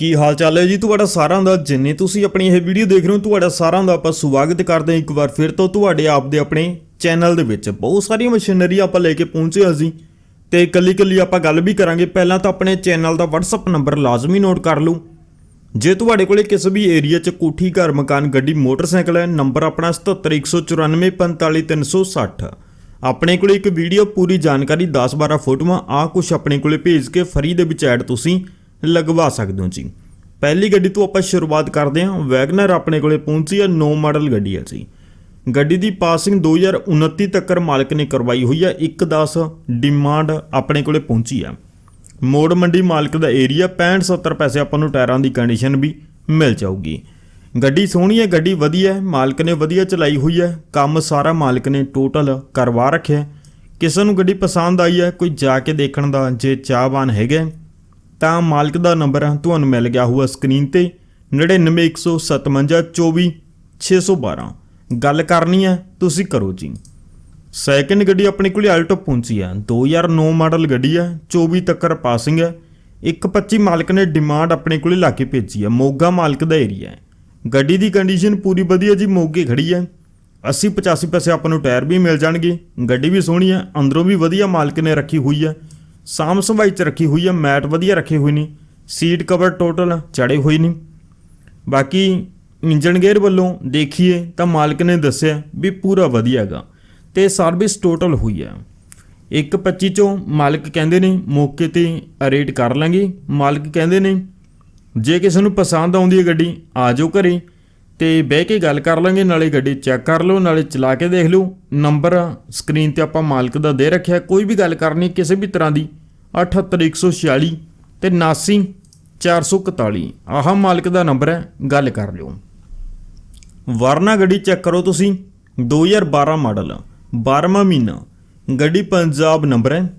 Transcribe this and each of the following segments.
ਕੀ ਹਾਲ ਚਾਲ ਹੈ ਜੀ? ਤੁਹਾਡਾ ਸਾਰਿਆਂ ਦਾ, ਜਿੰਨੇ ਤੁਸੀਂ ਆਪਣੀ ਇਹ ਵੀਡੀਓ ਦੇਖ ਰਹੇ ਹੋ, ਤੁਹਾਡਾ ਸਾਰਿਆਂ ਦਾ ਆਪਾਂ ਸਵਾਗਤ ਕਰਦੇ ਹਾਂ ਇੱਕ ਵਾਰ ਫਿਰ ਤੋਂ। ਤੁਹਾਡੇ ਆਪ ਦੇ ਆਪਣੇ ਚੈਨਲ ਦੇ ਵਿੱਚ ਬਹੁਤ ਸਾਰੀਆਂ ਮਸ਼ੀਨਰੀ ਆਪਾਂ ਲੈ ਕੇ ਪਹੁੰਚੇ ਹਾਂ ਅਸੀਂ ਤੇ ਇਕੱਲੀ ਇਕੱਲੀ ਆਪਾਂ ਗੱਲ ਵੀ ਕਰਾਂਗੇ। ਪਹਿਲਾਂ ਤਾਂ ਆਪਣੇ ਚੈਨਲ ਦਾ WhatsApp ਨੰਬਰ ਲਾਜ਼ਮੀ ਨੋਟ ਕਰ ਲਓ। ਜੇ ਤੁਹਾਡੇ ਕੋਲੇ ਕਿਸੇ ਵੀ ਏਰੀਆ 'ਚ ਕੋਠੀ, ਘਰ, ਮਕਾਨ, ਗੱਡੀ, ਮੋਟਰਸਾਈਕਲ ਹੈ, ਨੰਬਰ ਆਪਣਾ 7714945360 ਆਪਣੇ ਕੋਲੇ ਇੱਕ ਵੀਡੀਓ, ਪੂਰੀ ਜਾਣਕਾਰੀ 10-12 ਫੋਟੋਆਂ ਆ ਕੁਝ ਆਪਣੇ ਕੋਲੇ ਭੇਜ ਕੇ ਫਰੀ ਦੇ ਵਿੱਚ ਐਡ ਤੁਸੀਂ ਲਗਵਾ ਸਕਦੇ ਹੋ ਜੀ। ਪਹਿਲੀ ਗੱਡੀ ਤੋਂ ਆਪਾਂ ਸ਼ੁਰੂਆਤ ਕਰਦੇ ਹਾਂ। ਵੈਗਨਰ ਆਪਣੇ ਕੋਲੇ ਪਹੁੰਚੀ ਹੈ 9 ਮਾਡਲ ਗੱਡੀ ਹੈ ਜੀ। ਗੱਡੀ ਦੀ ਪਾਸਿੰਗ 2029 ਤੱਕ ਮਾਲਕ ਨੇ ਕਰਵਾਈ ਹੋਈ ਹੈ। 110 ਡਿਮਾਂਡ ਆਪਣੇ ਕੋਲੇ ਪਹੁੰਚੀ ਹੈ। ਮੋੜ ਮੰਡੀ ਮਾਲਕ ਦਾ ਏਰੀਆ 65 70 ਪੈਸੇ ਆਪਾਂ ਨੂੰ ਟਾਇਰਾਂ ਦੀ ਕੰਡੀਸ਼ਨ ਵੀ ਮਿਲ ਜਾਊਗੀ। ਗੱਡੀ ਸੋਹਣੀ ਹੈ, ਗੱਡੀ ਵਧੀਆ ਹੈ, ਮਾਲਕ ਨੇ ਵਧੀਆ ਚਲਾਈ ਹੋਈ ਹੈ। ਕੰਮ ਸਾਰਾ ਮਾਲਕ ਨੇ ਟੋਟਲ ਕਰਵਾ ਰੱਖਿਆ ਕਿਸੇ ਨੂੰ ਗੱਡੀ ਪਸੰਦ ਆਈ ਹੈ, ਕੋਈ ਜਾ ਕੇ ਦੇਖਣ ਦਾ ਜੇ ਚਾਹਵਾਨ ਹੈਗੇ ਤਾਂ ਮਾਲਕ ਦਾ ਨੰਬਰ ਤੁਹਾਨੂੰ ਮਿਲ ਗਿਆ ਹੋਊਗਾ ਸਕਰੀਨ ਤੇ। 9915724612 ਗੱਲ ਕਰਨੀ ਹੈ ਤੁਸੀਂ ਕਰੋ ਜੀ। ਸੈਕਿੰਡ ਗੱਡੀ ਆਪਣੇ ਕੋਲ ਆਲਟੋ ਪਹੁੰਚੀ ਹੈ 2009 ਮਾਡਲ ਗੱਡੀ ਹੈ 24 ਤੱਕਰ ਪਾਸਿੰਗ ਹੈ 125 ਮਾਲਕ ਨੇ ਡਿਮਾਂਡ ਆਪਣੇ ਕੋਲੇ ਲਾ ਕੇ ਭੇਜੀ ਹੈ ਮੋਗਾ ਮਾਲਕ ਦਾ ਏਰੀਆ ਹੈ ਗੱਡੀ ਦੀ ਕੰਡੀਸ਼ਨ ਪੂਰੀ ਵਧੀਆ ਜੀ, ਮੋਗੇ ਖੜੀ ਹੈ 80 85 ਪੈਸੇ ਆਪਾਂ ਨੂੰ ਟਾਇਰ ਵੀ ਮਿਲ ਜਾਣਗੇ। ਗੱਡੀ ਵੀ ਸੋਹਣੀ ਹੈ ਅੰਦਰੋਂ ਵੀ ਵਧੀਆ ਮਾਲਕ ਨੇ ਰੱਖੀ ਹੋਈ ਹੈ ਸਾਮ ਸੰਭਾਈ ਚ ਰੱਖੀ ਹੋਈ ਹੈ, ਮੈਟ ਵਧੀਆ ਰੱਖੇ ਹੋਏ ਨੇ ਸੀਟ ਕਵਰ ਟੋਟਲ ਚੜੇ ਹੋਏ ਨੇ। ਬਾਕੀ ਇੰਜਨ ਗੇਅਰ ਵੱਲੋਂ ਦੇਖੀਏ ਤਾਂ ਮਾਲਕ ਨੇ ਦੱਸਿਆ ਵੀ ਪੂਰਾ ਵਧੀਆ ਹੈਗਾ ਤੇ ਸਰਵਿਸ ਟੋਟਲ ਹੋਈ ਹੈ। 125 ਚੋਂ ਮਾਲਕ ਕਹਿੰਦੇ ਨੇ ਮੌਕੇ ਤੇ ਰੇਟ ਕਰ ਲਾਂਗੇ, ਮਾਲਕ ਕਹਿੰਦੇ ਨੇ ਜੇ ਕਿਸੇ ਨੂੰ ਪਸੰਦ ਆਉਂਦੀ ਹੈ ਗੱਡੀ, ਆ ਜਾਓ ਘਰੇ ਤੇ ਬਹਿ ਕੇ ਗੱਲ ਕਰ ਲਾਂਗੇ, ਨਾਲੇ ਗੱਡੀ ਚੈੱਕ ਕਰ ਲਓ, ਨਾਲੇ ਚਲਾ ਕੇ ਦੇਖ ਲਓ। ਨੰਬਰ ਸਕਰੀਨ ਤੇ ਆਪਾਂ ਮਾਲਕ ਦਾ ਦੇ ਰੱਖਿਆ, ਕੋਈ ਵੀ ਗੱਲ ਕਰਨੀ ਕਿਸੇ ਵੀ ਤਰ੍ਹਾਂ ਦੀ 78146 ਤੇ 79441 ਆਹ ਮਾਲਕ ਦਾ ਨੰਬਰ ਹੈ, ਗੱਲ ਕਰ ਲਿਓ। ਵਰਨਾ ਗੱਡੀ ਚੈੱਕ ਕਰੋ ਤੁਸੀਂ 2012 ਮਾਡਲ 12ਵਾਂ ਮਹੀਨਾ। ਗੱਡੀ ਪੰਜਾਬ ਨੰਬਰ ਹੈ।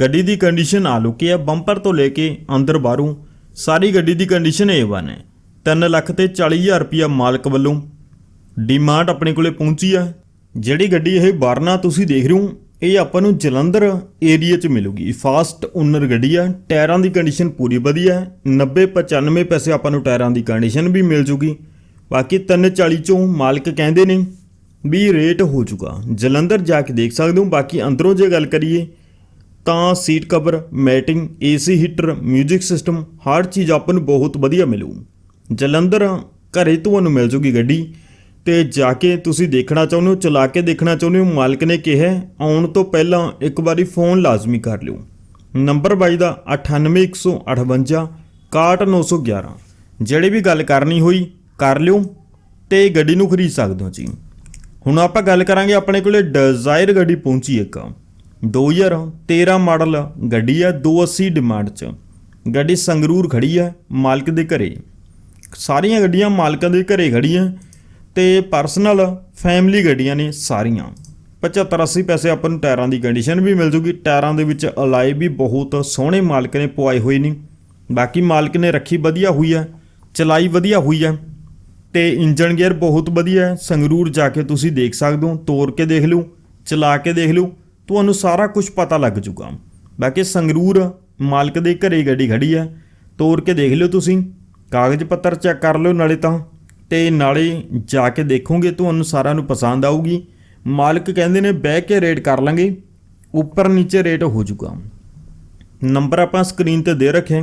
ਗੱਡੀ ਦੀ ਕੰਡੀਸ਼ਨ ਆਲੂਕੀ ਹੈ ਬੰਪਰ ਤੋਂ ਲੈ ਕੇ ਅੰਦਰ ਬਾਹਰੋਂ। ਸਾਰੀ ਗੱਡੀ ਦੀ ਕੰਡੀਸ਼ਨ A1 ਹੈ। 3 ਲੱਖ ਤੇ 40000 ਰੁਪਿਆ ਮਾਲਕ ਵੱਲੋਂ। ਡਿਮਾਂਡ ਆਪਣੇ ਕੋਲੇ ਪਹੁੰਚੀ ਹੈ ਜਿਹੜੀ ਗੱਡੀ ਇਹ ਵਰਨਾ ਤੁਸੀਂ ਦੇਖ ਰਹੇ ਹੋ ਇਹ ਆਪਾਂ ਨੂੰ ਜਲੰਧਰ ਏਰੀਆ 'ਚ ਮਿਲੂਗੀ। ਫਾਸਟ ਓਨਰ ਗੱਡੀ ਆ, ਟਾਇਰਾਂ ਦੀ ਕੰਡੀਸ਼ਨ ਪੂਰੀ ਵਧੀਆ ਹੈ 90 95 ਪੈਸੇ ਆਪਾਂ ਨੂੰ ਟਾਇਰਾਂ ਦੀ ਕੰਡੀਸ਼ਨ ਵੀ ਮਿਲ ਜੂਗੀ। ਬਾਕੀ 340 ਚੋਂ ਮਾਲਕ ਕਹਿੰਦੇ ਨੇ ਵੀ ਰੇਟ ਹੋ ਚੁੱਕਾ। ਜਲੰਧਰ ਜਾ ਕੇ ਦੇਖ ਸਕਦੇ ਹੋ, ਬਾਕੀ ਅੰਦਰੋਂ ਜੇ ਗੱਲ ਕਰੀਏ, ਤਾਂ seat cover matting AC heater 뮤직 system ਹਰ ਚੀਜ਼ ਆਪਾਂ ਨੂੰ ਬਹੁਤ ਵਧੀਆ ਮਿਲੂ। ਜਲੰਧਰ ਘਰੇ ਤੁਹਾਨੂੰ ਮਿਲ ਜੂਗੀ ਗੱਡੀ। ਤੇ ਜਾ ਕੇ ਤੁਸੀਂ ਦੇਖਣਾ ਚਾਹੁੰਦੇ ਹੋ, ਚਲਾ ਕੇ ਦੇਖਣਾ ਚਾਹੁੰਦੇ ਹੋ, ਮਾਲਕ ਨੇ ਕਿਹਾ, ਆਉਣ ਤੋਂ ਪਹਿਲਾਂ ਇੱਕ ਵਾਰੀ ਫੋਨ ਲਾਜ਼ਮੀ ਕਰ ਲਿਓ। ਨੰਬਰ ਬਾਈ ਦਾ 98158 61911 ਜਿਹੜੇ ਵੀ ਗੱਲ ਕਰਨੀ ਹੋਈ, ਕਰ ਲਿਓ ਤੇ ਗੱਡੀ ਨੂੰ ਖਰੀਦ ਸਕਦੇ ਹੋ ਜੀ। ਹੁਣ ਆਪਾਂ ਗੱਲ ਕਰਾਂਗੇ ਆਪਣੇ ਕੋਲੇ ਡਿਜ਼ਾਇਰ ਗੱਡੀ ਪਹੁੰਚੀ ਇੱਕ। 2013 ਮਾਡਲ ਗੱਡੀ ਆ 280 ਡਿਮਾਂਡ 'ਚ। ਗੱਡੀ ਸੰਗਰੂਰ ਖੜੀ ਆ, ਮਾਲਕ ਦੇ ਘਰੇ। ਸਾਰੀਆਂ ਗੱਡੀਆਂ ਮਾਲਕਾਂ ਦੇ ਘਰੇ ਖੜੀਆਂ ਤੇ ਪਰਸਨਲ ਫੈਮਿਲੀ ਗੱਡੀਆਂ ਨੇ ਸਾਰੀਆਂ। 75 80 ਪੈਸੇ ਆਪਾਂ ਨੂੰ ਟਾਇਰਾਂ ਦੀ ਕੰਡੀਸ਼ਨ ਵੀ ਮਿਲ ਜੂਗੀ। ਟਾਇਰਾਂ ਦੇ ਵਿੱਚ ਅਲਾਈ ਵੀ ਬਹੁਤ ਸੋਹਣੇ ਮਾਲਕ ਨੇ ਪਵਾਏ ਹੋਏ ਨੇ। ਬਾਕੀ ਮਾਲਕ ਨੇ ਰੱਖੀ ਵਧੀਆ ਹੋਈ ਹੈ, ਚਲਾਈ ਵਧੀਆ ਹੋਈ ਹੈ ਤੇ ਇੰਜਨ ਗੇਅਰ ਬਹੁਤ ਵਧੀਆ ਹੈ। ਸੰਗਰੂਰ ਜਾ ਕੇ ਤੁਸੀਂ ਦੇਖ ਸਕਦੇ ਹੋ ਤੋੜ ਕੇ ਦੇਖ ਲਓ, ਚਲਾ ਕੇ ਦੇਖ ਲਓ, ਤੁਹਾਨੂੰ ਸਾਰਾ ਕੁਝ ਪਤਾ ਲੱਗ ਜੂਗਾ। ਬਾਕੀ ਸੰਗਰੂਰ ਮਾਲਕ ਦੇ ਘਰੇ ਗੱਡੀ ਖੜੀ ਹੈ ਤੋੜ ਕੇ ਦੇਖ ਲਿਓ ਤੁਸੀਂ, ਕਾਗਜ਼ ਪੱਤਰ ਚੈੱਕ ਕਰ ਲਿਓ, ਨਾਲੇ ਤਾਂ ਤੇ ਨਾਲੇ ਜਾ ਕੇ ਦੇਖੋਗੇ ਤੁਹਾਨੂੰ ਸਾਰਿਆਂ ਨੂੰ ਪਸੰਦ ਆਊਗੀ। ਮਾਲਕ ਕਹਿੰਦੇ ਨੇ, ਬਹਿ ਕੇ ਰੇਟ ਕਰ ਲਾਂਗੇ। ਉੱਪਰ ਨੀਚੇ ਰੇਟ ਹੋ ਜੂਗਾ ਨੰਬਰ ਆਪਾਂ ਸਕਰੀਨ ਤੇ ਦੇ ਰੱਖੇ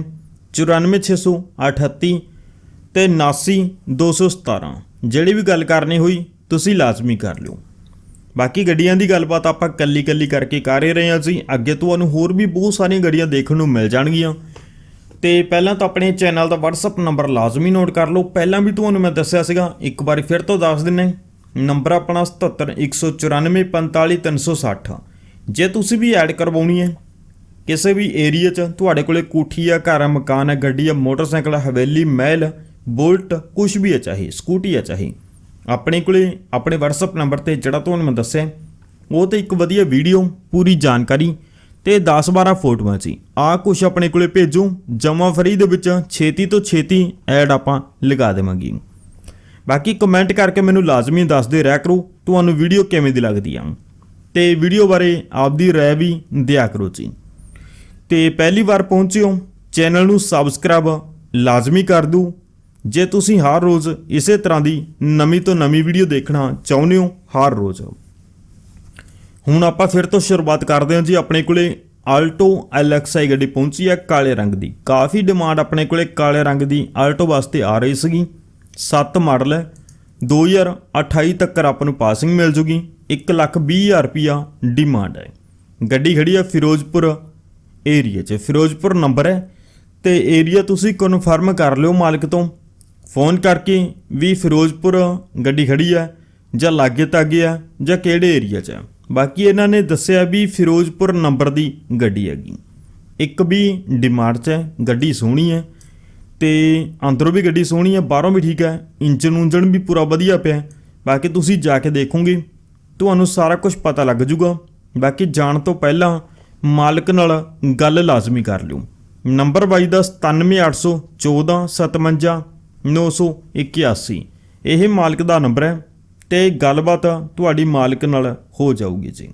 94638 ਤੇ 79217 ਜਿਹੜੀ ਵੀ ਗੱਲ ਕਰਨੀ ਹੋਈ, ਤੁਸੀਂ ਲਾਜ਼ਮੀ ਕਰ ਲਿਓ। ਬਾਕੀ ਗੱਡੀਆਂ ਦੀ ਗੱਲਬਾਤ ਆਪਾਂ ਕੱਲੀ ਕੱਲੀ ਕਰਕੇ ਕਰ ਰਹੇ ਹਾਂ ਜੀ ਅੱਗੇ ਤੁਹਾਨੂੰ ਹੋਰ ਵੀ ਬਹੁਤ ਸਾਰੀਆਂ ਗੱਡੀਆਂ ਦੇਖਣ ਨੂੰ ਮਿਲ ਜਾਣਗੀਆਂ। ਤੇ ਪਹਿਲਾਂ ਤਾਂ ਆਪਣੇ ਚੈਨਲ ਦਾ WhatsApp ਨੰਬਰ ਲਾਜ਼ਮੀ ਨੋਟ ਕਰ ਲਓ। ਪਹਿਲਾਂ ਵੀ ਤੁਹਾਨੂੰ ਮੈਂ ਦੱਸਿਆ ਸੀਗਾ, ਇੱਕ ਵਾਰੀ ਫਿਰ ਤੋਂ ਦੱਸ ਦਿੰਨੇ ਨੰਬਰ ਆਪਣਾ 7714945360 ਜੇ ਤੁਸੀਂ ਵੀ ਐਡ ਕਰਵਾਉਣੀ ਹੈ, ਕਿਸੇ ਵੀ ਏਰੀਆ 'ਚ, ਤੁਹਾਡੇ ਕੋਲੇ ਕੋਠੀ ਆ, ਘਰ ਆ, ਮਕਾਨ ਆ, ਗੱਡੀ ਆ, ਮੋਟਰਸਾਈਕਲ ਆ, ਹਵੇਲੀ, ਮਹਿਲ, ਬੁਲਟ ਕੁਝ ਵੀ ਹੈ ਚਾਹੇ, ਸਕੂਟੀ ਆ ਚਾਹੇ, ਆਪਣੇ ਕੋਲੇ ਆਪਣੇ WhatsApp ਨੰਬਰ ਤੇ ਜਿਹੜਾ ਤੁਹਾਨੂੰ ਮੈਂ ਦੱਸਿਆ, ਉਹ ਤੇ ਇੱਕ ਵਧੀਆ ਵੀਡੀਓ ਪੂਰੀ ਜਾਣਕਾਰੀ ਤੇ 10-12 ਫੋਟੋਆਂ ਸੀ ਆ ਕੁਝ ਆਪਣੇ ਕੋਲੇ ਭੇਜੋ ਜਮਾ ਫਰੀ ਦੇ ਵਿੱਚ ਛੇਤੀ ਤੋਂ ਛੇਤੀ ਐਡ ਆਪਾਂ ਲਗਾ ਦੇਵਾਂਗੇ ਬਾਕੀ ਕਮੈਂਟ ਕਰਕੇ ਮੈਨੂੰ ਲਾਜ਼ਮੀ ਦੱਸਦੇ ਰਹਿ ਕਰੋ, ਤੁਹਾਨੂੰ ਵੀਡੀਓ ਕਿਵੇਂ ਦੀ ਲੱਗਦੀ ਆ। ਤੇ ਵੀਡੀਓ ਬਾਰੇ ਆਪਦੀ ਰਾਏ ਵੀ ਦਿਆ ਕਰੋ ਜੀ। ਤੇ ਪਹਿਲੀ ਵਾਰ ਪਹੁੰਚਿਓ, ਚੈਨਲ ਨੂੰ ਸਬਸਕ੍ਰਾਈਬ ਲਾਜ਼ਮੀ ਕਰ ਦਿਓ। ਜੇ ਤੁਸੀਂ ਹਰ ਰੋਜ਼ ਇਸੇ ਤਰ੍ਹਾਂ ਦੀ ਨਵੀਂ ਤੋਂ ਨਵੀਂ ਵੀਡੀਓ ਦੇਖਣਾ ਚਾਹੁੰਦੇ ਹੋ, ਹਰ ਰੋਜ਼। ਹੁਣ ਆਪਾਂ ਫਿਰ ਤੋਂ ਸ਼ੁਰੂਆਤ ਕਰਦੇ ਹਾਂ ਜੀ ਆਪਣੇ ਕੋਲੇ ਆਲਟੋ ਐਲਐਕਸਆਈ ਗੱਡੀ ਪਹੁੰਚੀ ਹੈ ਕਾਲੇ ਰੰਗ ਦੀ। ਕਾਫੀ ਡਿਮਾਂਡ ਆਪਣੇ ਕੋਲੇ ਕਾਲੇ ਰੰਗ ਦੀ ਆਲਟੋ ਵਾਸਤੇ ਆ ਰਹੀ ਸੀਗੀ। 7 ਮਾਡਲ ਹੈ। 2028 ਤੱਕ ਆਪਾਂ ਨੂੰ ਪਾਸਿੰਗ ਮਿਲ ਜੂਗੀ। 1 ਲੱਖ 20 ਹਜ਼ਾਰ ਰੁਪਿਆ ਡਿਮਾਂਡ ਹੈ। ਗੱਡੀ ਖੜੀ ਹੈ ਫਿਰੋਜ਼ਪੁਰ ਏਰੀਆ 'ਚ। ਫਿਰੋਜ਼ਪੁਰ ਨੰਬਰ ਹੈ ਤੇ ਏਰੀਆ ਤੁਸੀਂ ਕਨਫਰਮ ਕਰ ਲਿਓ ਮਾਲਕ ਤੋਂ। ਫੋਨ ਕਰਕੇ ਵੀ ਫਿਰੋਜ਼ਪੁਰ ਗੱਡੀ ਖੜੀ ਹੈ ਜਾਂ ਲਾਗੇ ਤਾਗੇ ਆ ਜਾਂ ਕਿਹੜੇ ਏਰੀਆ 'ਚ ਹੈ। ਬਾਕੀ ਇਹਨਾਂ ਨੇ ਦੱਸਿਆ ਵੀ ਫਿਰੋਜ਼ਪੁਰ ਨੰਬਰ ਦੀ ਗੱਡੀ ਹੈਗੀ। ਇੱਕ ਵੀ ਡਿਮਾਂਡ 'ਚ ਹੈ, ਗੱਡੀ ਸੋਹਣੀ ਹੈ ਤੇ ਅੰਦਰੋਂ ਵੀ ਗੱਡੀ ਸੋਹਣੀ ਹੈ, ਬਾਹਰੋਂ ਵੀ ਠੀਕ ਹੈ ਇੰਜਨ ਉਂਜਨ ਵੀ ਪੂਰਾ ਵਧੀਆ ਪਿਆ ਬਾਕੀ ਤੁਸੀਂ ਜਾ ਕੇ ਦੇਖੋਗੇ, ਤੁਹਾਨੂੰ ਸਾਰਾ ਕੁਝ ਪਤਾ ਲੱਗ ਜਾਊਗਾ ਬਾਕੀ ਜਾਣ ਤੋਂ ਪਹਿਲਾਂ ਮਾਲਕ ਨਾਲ ਗੱਲ ਲਾਜ਼ਮੀ ਕਰ ਲਿਓ। ਨੰਬਰ ਬਾਈ ਦਾ 97814 981 ਇਹ ਮਾਲਕ ਦਾ ਨੰਬਰ ਹੈ। ਤੇ ਗੱਲਬਾਤ ਤੁਹਾਡੀ ਮਾਲਕ ਨਾਲ ਹੋ ਜਾਊਗੀ ਜੀ।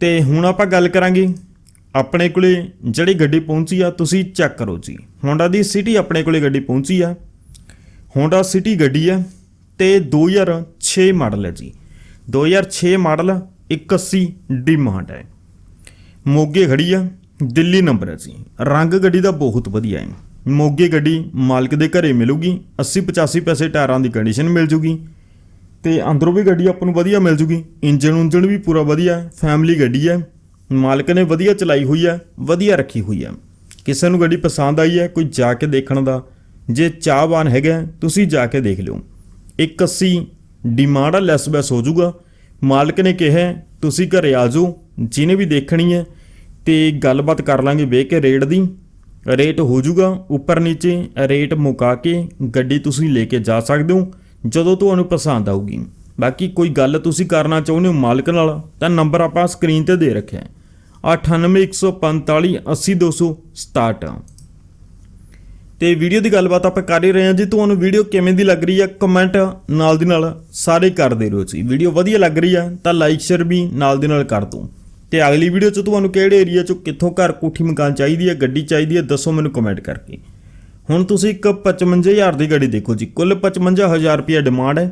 ਤੇ ਹੁਣ ਆਪਾਂ ਗੱਲ ਕਰਾਂਗੇ ਆਪਣੇ ਕੋਲੇ ਜਿਹੜੀ ਗੱਡੀ ਪਹੁੰਚੀ ਆ, ਤੁਸੀਂ ਚੈੱਕ ਕਰੋ ਜੀ। ਹੋਂਡਾ ਦੀ ਸਿਟੀ ਆਪਣੇ ਕੋਲੇ ਗੱਡੀ ਪਹੁੰਚੀ ਆ। ਹੋਂਡਾ ਸਿਟੀ ਗੱਡੀ ਹੈ ਤੇ 2006 ਮਾਡਲ ਹੈ ਜੀ। 2006 ਮਾਡਲ 81 ਡਿਮਾਂਡ ਹੈ ਮੋਗੇ ਖੜੀ ਆ, ਦਿੱਲੀ ਨੰਬਰ ਹੈ ਜੀ। ਰੰਗ ਗੱਡੀ ਦਾ ਬਹੁਤ ਵਧੀਆ ਹੈ ਮੋਗੇ ਗੱਡੀ ਮਾਲਕ ਦੇ ਘਰੇ ਮਿਲੂਗੀ 80 85 ਪੈਸੇ ਟਾਇਰਾਂ ਦੀ ਕੰਡੀਸ਼ਨ ਮਿਲ ਜੂਗੀ। ਤੇ ਅੰਦਰੋਂ ਵੀ ਗੱਡੀ ਆਪਾਂ ਨੂੰ ਵਧੀਆ ਮਿਲ ਜੂਗੀ। ਇੰਜਨ ਉਂਜਨ ਵੀ ਪੂਰਾ ਵਧੀਆ ਹੈ ਫੈਮਿਲੀ ਗੱਡੀ ਹੈ, ਮਾਲਕ ਨੇ ਵਧੀਆ ਚਲਾਈ ਹੋਈ ਹੈ, ਵਧੀਆ ਰੱਖੀ ਹੋਈ ਹੈ। ਕਿਸੇ ਨੂੰ ਗੱਡੀ ਪਸੰਦ ਆਈ ਹੈ, ਕੋਈ ਜਾ ਕੇ ਦੇਖਣ ਦਾ, ਜੇ ਚਾਹਵਾਨ ਹੈਗਾ, ਤੁਸੀਂ ਜਾ ਕੇ ਦੇਖ ਲਿਓ। 180 ਡਿਮਾਂਡ ਆ ਲੈਸ ਬੈਸ ਹੋ ਜਾਊਗਾ ਮਾਲਕ ਨੇ ਕਿਹਾ ਤੁਸੀਂ ਘਰੇ ਆ ਜਾਓ, ਜਿਹਨੇ ਵੀ ਦੇਖਣੀ ਹੈ, ਤੇ ਗੱਲਬਾਤ ਕਰ ਲਾਂਗੇ ਵੇਖ ਕੇ ਰੇਟ ਦੀ। ਰੇਟ ਹੋ ਜਾਊਗਾ ਉੱਪਰ ਨੀਚੇ ਰੇਟ ਮੁਕਾ ਕੇ ਗੱਡੀ ਤੁਸੀਂ ਲੈ ਕੇ ਜਾ ਸਕਦੇ ਹੋ। ਜਦੋਂ ਤੁਹਾਨੂੰ ਪਸੰਦ ਆਊਗੀ। ਬਾਕੀ ਕੋਈ ਗੱਲ ਤੁਸੀਂ ਕਰਨਾ ਚਾਹੁੰਦੇ ਹੋ ਮਾਲਕ ਨਾਲ, ਤਾਂ ਨੰਬਰ ਆਪਾਂ ਸਕਰੀਨ ਤੇ ਦੇ ਰੱਖਿਆ ਹੈ। 98145 80267 ਤੇ ਵੀਡੀਓ ਦੀ ਗੱਲਬਾਤ ਆਪਾਂ ਕਰ ਹੀ ਰਹੇ ਹਾਂ ਜੀ। ਤੁਹਾਨੂੰ ਵੀਡੀਓ ਕਿਵੇਂ ਦੀ ਲੱਗ ਰਹੀ ਹੈ ਕਮੈਂਟ ਨਾਲ ਦੀ ਨਾਲ ਸਾਰੇ ਕਰਦੇ ਰਹੋ ਜੀ। ਵੀਡੀਓ ਵਧੀਆ ਲੱਗ ਰਹੀ ਹੈ, ਤਾਂ ਲਾਈਕ ਸ਼ੇਅਰ ਵੀ ਨਾਲ ਦੀ ਨਾਲ ਕਰ ਦੋ ਤੇ ਅਗਲੀ ਵੀਡੀਓ 'ਚ ਤੁਹਾਨੂੰ ਕਿਹੜੇ ਏਰੀਆ 'ਚੋਂ ਕਿੱਥੋਂ ਘਰ ਕੋਠੀ ਮਕਾਨ ਚਾਹੀਦੀ ਹੈ, ਗੱਡੀ ਚਾਹੀਦੀ ਹੈ, ਦੱਸੋ ਮੈਨੂੰ ਕਮੈਂਟ ਕਰਕੇ। ਹੁਣ ਤੁਸੀਂ ਇੱਕ 55000 ਦੀ ਗੱਡੀ ਦੇਖੋ ਜੀ। ਕੁੱਲ 55000 ਰੁਪਏ ਡਿਮਾਂਡ ਹੈ।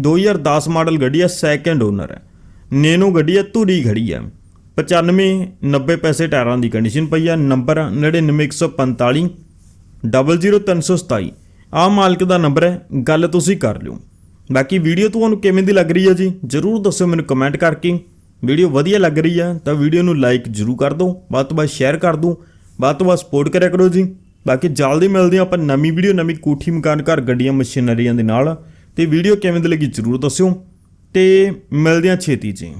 2010 ਮਾਡਲ ਗੱਡੀ ਹੈ ਸੈਕੰਡ ਓਨਰ ਹੈ। ਨੈਨੋ ਗੱਡੀ ਹੈ, ਧੂਰੀ ਖੜੀ ਹੈ। 95 90 ਪੈਸੇ ਟਾਇਰਾਂ ਦੀ ਕੰਡੀਸ਼ਨ ਪਈ ਹੈ। ਨੰਬਰ 99145 00327 ਆਹ ਮਾਲਕ ਦਾ ਨੰਬਰ ਹੈ, ਗੱਲ ਤੁਸੀਂ ਕਰ ਲਿਓ। ਬਾਕੀ ਵੀਡੀਓ ਤੁਹਾਨੂੰ ਕਿਵੇਂ ਦੀ ਲੱਗ ਰਹੀ ਹੈ ਜੀ, ਜਰੂਰ ਦੱਸੋ ਮੈਨੂੰ ਕਮੈਂਟ ਕਰਕੇ। ਵੀਡੀਓ ਵਧੀਆ ਲੱਗ ਰਹੀ ਹੈ ਤਾਂ ਵੀਡੀਓ ਨੂੰ ਲਾਈਕ ਜਰੂਰ ਕਰ ਦਿਓ। ਵੱਧ ਤੋਂ ਵੱਧ ਸ਼ੇਅਰ ਕਰ ਦਿਓ। ਵੱਧ ਤੋਂ ਵੱਧ ਸਪੋਰਟ ਕਰਿਆ ਕਰੋ ਜੀ। ਬਾਕੀ ਜਲਦੀ ਮਿਲਦੇ ਹਾਂ ਆਪਾਂ ਨਵੀਂ ਵੀਡੀਓ, ਨਵੀਂ ਕੋਠੀ ਮਕਾਨ ਘਰ ਗੱਡੀਆਂ ਮਸ਼ੀਨਰੀਆਂ ਦੇ ਨਾਲ। ਤੇ ਵੀਡੀਓ ਕਿਵੇਂ ਦੀ ਲੱਗੀ ਜਰੂਰ ਦੱਸਿਓ। ਤੇ ਮਿਲਦੇ ਹਾਂ ਛੇਤੀ ਜੀ।